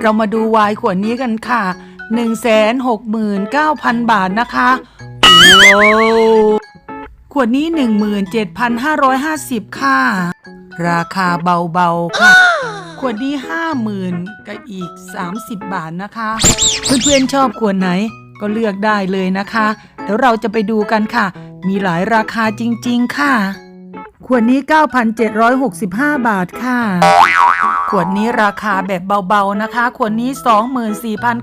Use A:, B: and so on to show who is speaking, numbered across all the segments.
A: เรามาดูวน์ขวดนี้กันค่ะ 169,000 บาทนะคะว้าวขวดนี้ 17,550 ค่ะ ราคาเบาๆค่ะ ขวดนี้ 50,000กับอีก 30 บาทนะคะ เพื่อนๆชอบขวดไหนก็เลือกได้เลยนะคะ เดี๋ยวเราจะไปดูกันค่ะ มีหลายราคาจริงๆค่ะ ขวดนี้ 9,765 บาทค่ะ ขวดนี้ราคาแบบเบาๆนะคะ ขวดนี้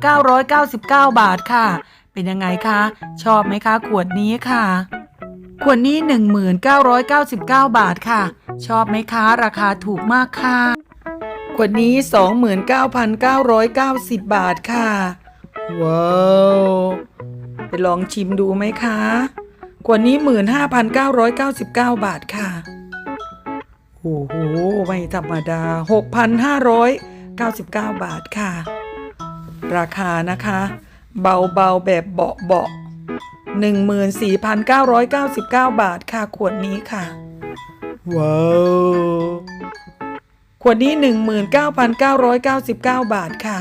A: 24,999 บาทค่ะ เป็นยังไงคะ ชอบไหมคะ ขวดนี้ค่ะ ขวดนี้ 1999 บาทค่ะ ชอบไหมคะ ราคาถูกมากค่ะ ขวดนี้ 29,990 บาทค่ะ ว้าวไปลองชิมดูไหมคะ ขวดนี้ 15,999 บาทค่ะ โอ้โหไม่ธรรมดา 6,599 บาทค่ะ ราคานะคะ เบาๆ แบบเบาๆ14,999 บาทค่ะ ขวดนี้ค่ะ ว้าวขวดนี้ 19,999 บาทค่ะ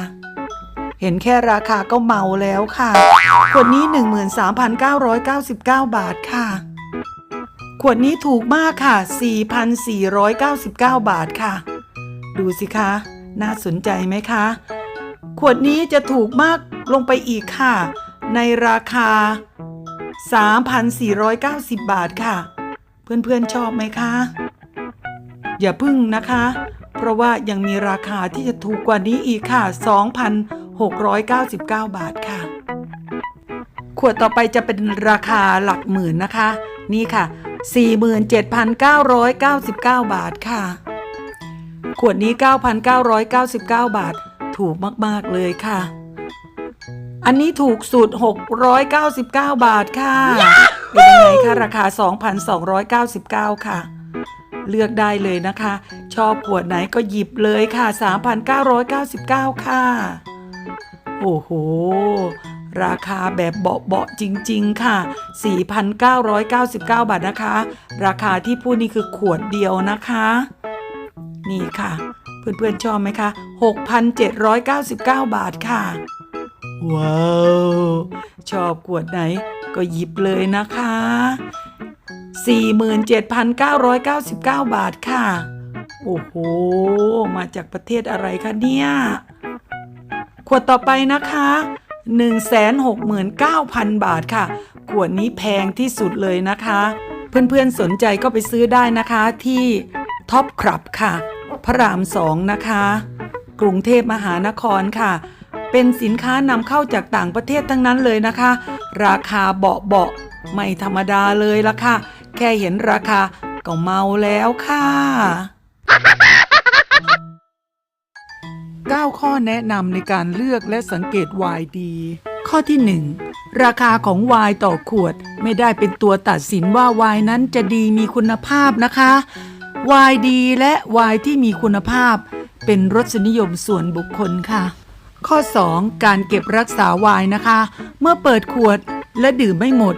A: เห็นแค่ราคาก็เมาแล้วค่ะ ขวดนี้ 13,999 บาทค่ะ ขวดนี้ถูกมากค่ะ 4,499 บาทค่ะ ดูสิคะ น่าสนใจไหมคะ ขวดนี้จะถูกมากลงไปอีกค่ะ ในราคา 3,490 บาทค่ะ เพื่อนๆชอบไหมคะ อย่าพึ่งนะคะ เพราะว่ายังมีราคาที่จะถูกกว่านี้อีกค่ะ 2,699 บาทค่ะ ขวดต่อไปจะเป็นราคาหลักหมื่นนะคะ นี่ค่ะ 47,999 บาทค่ะ ขวดนี้ 9,999 บาท ถูกมาก ๆ เลยค่ะ อันนี้ถูกสุด 699 บาทค่ะ เป็นยังไงคะราคา 2,299 ค่ะ เลือกได้เลยนะคะ ชอบขวดไหนก็หยิบเลยค่ะ 3,999 ค่ะ โอ้โห ราคาแบบเบาๆจริง ๆ ค่ะ 4,999 บาทนะคะ ราคาที่พูดนี่คือขวดเดียวนะคะ นี่ค่ะ เพื่อนๆชอบไหมคะ 6,799 บาทค่ะ ว้าว ชอบขวดไหนก็หยิบเลยนะคะ 47,999 บาทค่ะ โอ้โห มาจากประเทศอะไรคะเนี่ย ขวดต่อไปนะคะ 169,000 บาทค่ะ ขวดนี้แพงที่สุดเลยนะคะ เพื่อนๆสนใจก็ไปซื้อได้นะคะที่ท็อปคลับค่ะ พระรามสองนะคะ กรุงเทพมหานครค่ะ เป็นสินค้านำเข้าจากต่างประเทศทั้งนั้นเลยนะคะ ราคาเบาๆไม่ธรรมดาเลยละค่ะ แค่เห็นราคาก็เมาแล้วค่ะ 9 ข้อแนะนำในการเลือกและสังเกตไวน์ดี ข้อที่ 1 ราคาของไวน์ต่อขวดไม่ได้เป็นตัวตัดสินว่าไวน์นั้นจะดีมีคุณภาพนะคะไวน์ดีและไวน์ที่มีคุณภาพ เป็นรสนิยมส่วนบุคคลค่ะ ข้อ 2 การเก็บรักษาไวน์นะคะ เมื่อเปิดขวดและดื่มไม่หมด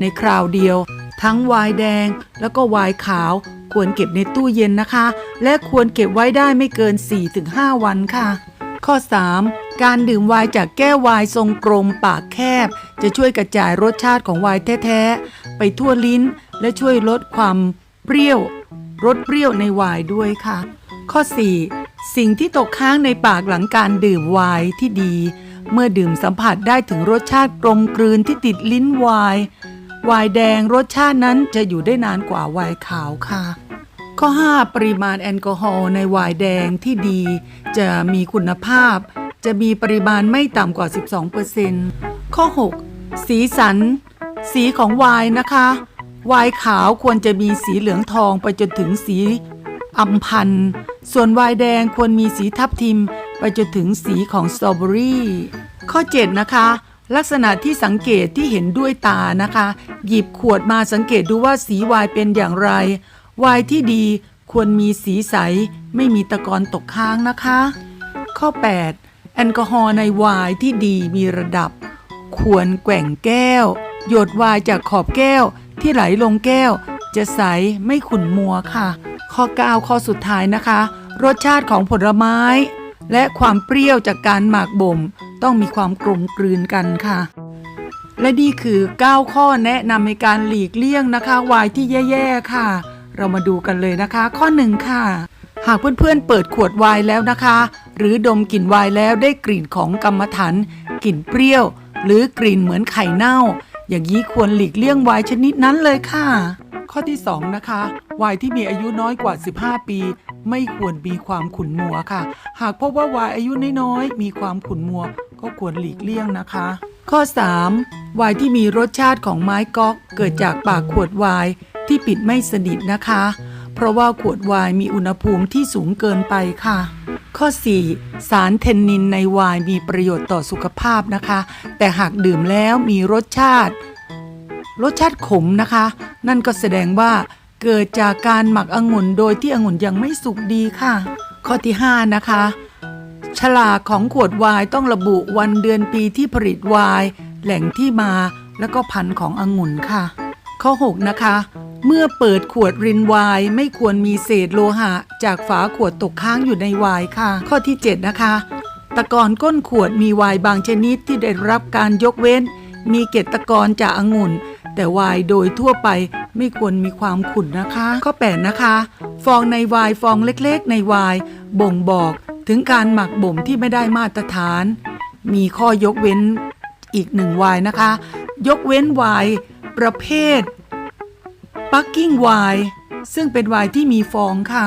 A: ในคราวเดียว ทั้งไวน์แดงแล้วก็ไวน์ขาว ควรเก็บในตู้เย็นนะคะ และควรเก็บไว้ได้ไม่เกิน 4-5 วันค่ะ ข้อ 3 การดื่มไวน์จากแก้วไวน์ทรงกลมปากแคบ จะช่วยกระจายรสชาติของไวน์แท้ๆ ไปทั่วลิ้น และช่วยลดความเปรี้ยวรสเปรี้ยวในไวน์ด้วยค่ะ ข้อ 4 สิ่งที่ตกค้างในปากหลังการดื่มไวน์ที่ดี เมื่อดื่มสัมผัสได้ถึงรสชาติกลมกลืนที่ติดลิ้นไวน์ไวน์แดงรสชาตินั้นจะอยู่ได้นานกว่าไวน์ขาวค่ะ ข้อ 5 ปริมาณแอลกอฮอล์ในไวน์แดงที่ดี จะมีคุณภาพ จะมีปริมาณไม่ต่ำกว่า 12%ข้อ 6 สีสัน สีของไวน์นะคะไวน์ขาวควรจะมีสีเหลืองทองไปจนถึงสีอัมพันธ์ส่วนไวน์แดงควรมีสีทับทิม ไปจนถึงสีของสตรอเบอรี่ ข้อ 7 นะคะ ลักษณะที่สังเกตที่เห็นด้วยตานะคะ หยิบขวดมาสังเกตดูว่าสีไวน์เป็นอย่างไร ไวน์ที่ดีควรมีสีใส ไม่มีตะกอนตกค้างนะคะ ข้อ 8 แอลกอฮอล์ในไวน์ที่ดีมีระดับ ควรแกว่งแก้ว หยดไวน์จากขอบแก้วที่ไหลลงแก้ว จะใสไม่ขุ่นมัวค่ะ ข้อ 9 ข้อสุดท้ายนะคะ รสชาติของผลไม้ และความเปรี้ยวจากการหมักบ่ม ต้องมีความกลมกลืนกันค่ะ และนี่คือ 9 ข้อแนะนำในการหลีกเลี่ยงนะคะไวน์ที่แย่ๆค่ะ เรามาดูกันเลยนะคะ ข้อหนึ่งค่ะ หากเพื่อนๆเปิดขวดไวน์แล้วนะคะ หรือดมกลิ่นไวน์แล้วได้กลิ่นของกรรมฐานกลิ่นเปรี้ยว หรือกลิ่นเหมือนไข่เน่า อย่างนี้ควรหลีกเลี่ยงไวน์ชนิดนั้นเลยค่ะ ข้อที่ 2 นะคะไวน์ที่มีอายุน้อยกว่า 15 ปี ไม่ควรมีความขุ่นมัวค่ะ หากพบว่าไวน์อายุน้อยๆมีความขุ่นมัว ก็ควรหลีกเลี่ยงนะคะ ข้อ 3. ไวน์ที่มีรสชาติของไม้ก๊อก เกิดจากปากขวดไวน์ ที่ปิดไม่สนิทนะคะ เพราะว่าขวดไวน์มีอุณหภูมิที่สูงเกินไปค่ะ ข้อ 4. สารเทนนินในไวน์มีประโยชน์ต่อสุขภาพนะคะ แต่หากดื่มแล้วมีรสชาติ รสชาติขมนะคะ นั่นก็แสดงว่าเกิดจากการหมักองุ่นโดยที่องุ่นยังไม่สุกดีค่ะ ข้อที่ 5 นะคะ ฉลากของขวดไวน์ต้องระบุวันเดือนปีที่ผลิตไวน์แหล่งที่มาและก็พันธุ์ขององุ่นค่ะ ข้อ 6 นะคะ เมื่อเปิดขวดรินไวน์ไม่ควรมีเศษโลหะ จากฝาขวดตกค้างอยู่ในไวน์ค่ะ ข้อที่ 7 นะคะ ตะกอนก้นขวดมีไวน์บางชนิดที่ได้รับการยกเว้น มีเกล็ดตะกอนจากองุ่น แต่ไวน์โดยทั่วไปไม่ควรมีความขุ่นนะคะ ข้อ 8 นะคะ ฟองในไวน์ฟองเล็กๆ ในไวน์บ่งบอกถึงการหมักบ่มที่ไม่ได้มาตรฐาน มีข้อยกเว้นอีกหนึ่งไวน์นะคะ ยกเว้นไวน์ประเภท ปักกิ้งไวน์ซึ่งเป็นไวน์ที่มีฟองค่ะ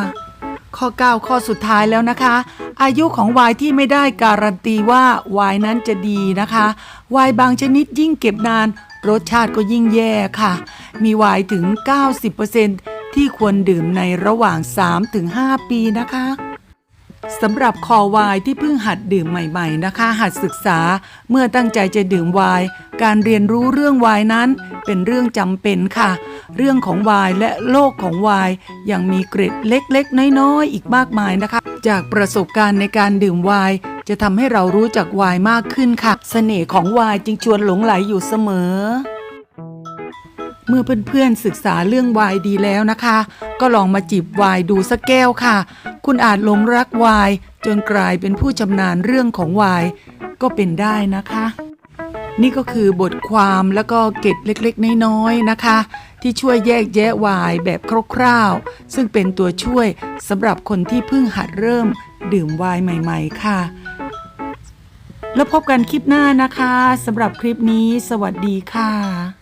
A: ข้อ 9 ข้อสุดท้ายแล้วนะคะ อายุของไวน์ที่ไม่ได้การันตีว่าไวน์นั้นจะดีนะคะไวน์บางชนิดยิ่งเก็บนาน รสชาติก็ยิ่งแย่ค่ะ มีไวน์ถึง 90%ที่ควรดื่มในระหว่าง 3-5 ปีนะคะ สำหรับคอไวน์ที่เพิ่งหัดดื่มใหม่ ๆ นะคะ หัดศึกษาเมื่อตั้งใจจะดื่มไวน์การเรียนรู้เรื่องไวน์นั้น เป็นเรื่องจำเป็นค่ะ เรื่องของไวน์และโลกของไวน์ยังมีเกร็ดเล็กๆ น้อยๆ อีกมากมายนะคะ จากประสบการณ์ในการดื่มไวน์จะทำให้เรารู้จักไวน์มากขึ้นค่ะเสน่ห์ของไวน์จึงชวนหลงไหลอยู่เสมอ เมื่อเพื่อนๆศึกษาเรื่องวน์ดีแล้วนะคะ ก็ลองมาจิบวน์ดูสักแก้วค่ะ คุณอาจหลงรักไวน์จนกลายเป็นผู้ชำนาญเรื่องของไวน์ก็เป็นได้นะคะ นี่ก็คือบทความแล้วก็เกร็ดเล็กๆ น้อยๆนะคะ ที่ช่วยแยกแยะไวน์แบบคร่าวๆ ซึ่งเป็นตัวช่วยสำหรับคนที่เพิ่งหัดเริ่มดื่มไวน์ใหม่ ๆ ค่ะ แล้วพบกันคลิปหน้านะคะสำหรับคลิปนี้ สวัสดีค่ะ